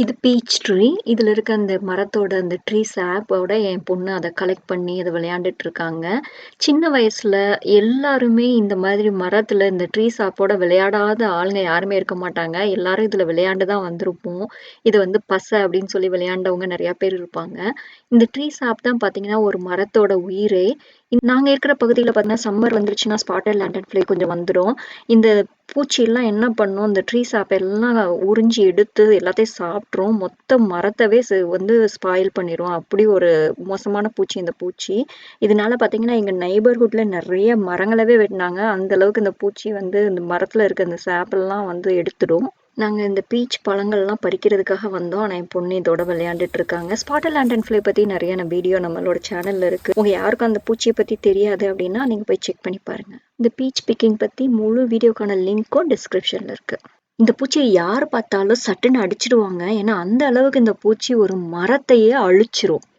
இது beach tree. இதுல இருக்க அந்த மரத்தோட அந்த ட்ரீ சாப்போட என் பொண்ணு அதை கலெக்ட் பண்ணி அதை விளையாண்டுட்டு இருக்காங்க. சின்ன வயசுல எல்லாருமே இந்த மாதிரி மரத்துல இந்த ட்ரீ சாப்போட விளையாடாத ஆளுங்க யாருமே இருக்க மாட்டாங்க. எல்லாரும் இதுல விளையாண்டு தான் வந்திருப்போம். இது வந்து பசை அப்படின்னு சொல்லி விளையாண்டவங்க நிறையா பேர் இருப்பாங்க. இந்த ட்ரீ சாப் தான் பார்த்தீங்கன்னா, ஒரு மரத்தோட உயிரே. நாங்க இருக்கிற பகுதியில் பார்த்தீங்கன்னா, சம்மர் வந்துருச்சுன்னா ஸ்பாட்டட் லேண்டன் ஃப்ளை கொஞ்சம் வந்துரும். இந்த பூச்சியெல்லாம் என்ன பண்ணும், இந்த ட்ரீ சாப் எல்லாம் உறிஞ்சி எடுத்து எல்லாத்தையும் சாப்பிட்ரும் மொத்த மரத்தவே ஸ் வந்து ஸ்பாயில் பண்ணிடும் அப்படி ஒரு மோசமான பூச்சி இந்த பூச்சி. இதனால பார்த்தீங்கன்னா, எங்கள் நெய்பர்ஹுட்டில் நிறைய மரங்களவே வெட்டினாங்க அந்த அளவுக்கு இந்த பூச்சி வந்து இந்த மரத்தில் இருக்க அந்த சாப்பெல்லாம் வந்து எடுத்துடும். நாங்கள் இந்த பீச் பழங்கள்லாம் பறிக்கிறதுக்காக வந்தோம். ஆனால் என் பொண்ணு இதோட விளையாண்டுட்டு இருக்காங்க. ஸ்பாட்டர் லேண்ட் அண்ட் ஃப்ளை பற்றி நிறைய நான் வீடியோ நம்மளோட சேனலில் இருக்குது உங்கள் யாருக்கும் அந்த பூச்சியை பற்றி தெரியாது அப்படின்னா, நீங்கள் போய் செக் பண்ணி பாருங்கள் இந்த பீச் பிக்கிங் பற்றி முழு வீடியோக்கான லிங்க்கும் டிஸ்கிரிப்ஷனில் இருக்குது இந்த பூச்சியை யார் பார்த்தாலும் சட்டுன்னு அடிச்சிடுவாங்க. ஏன்னா, அந்த அளவுக்கு இந்த பூச்சி ஒரு மரத்தையே அழிச்சிரும்.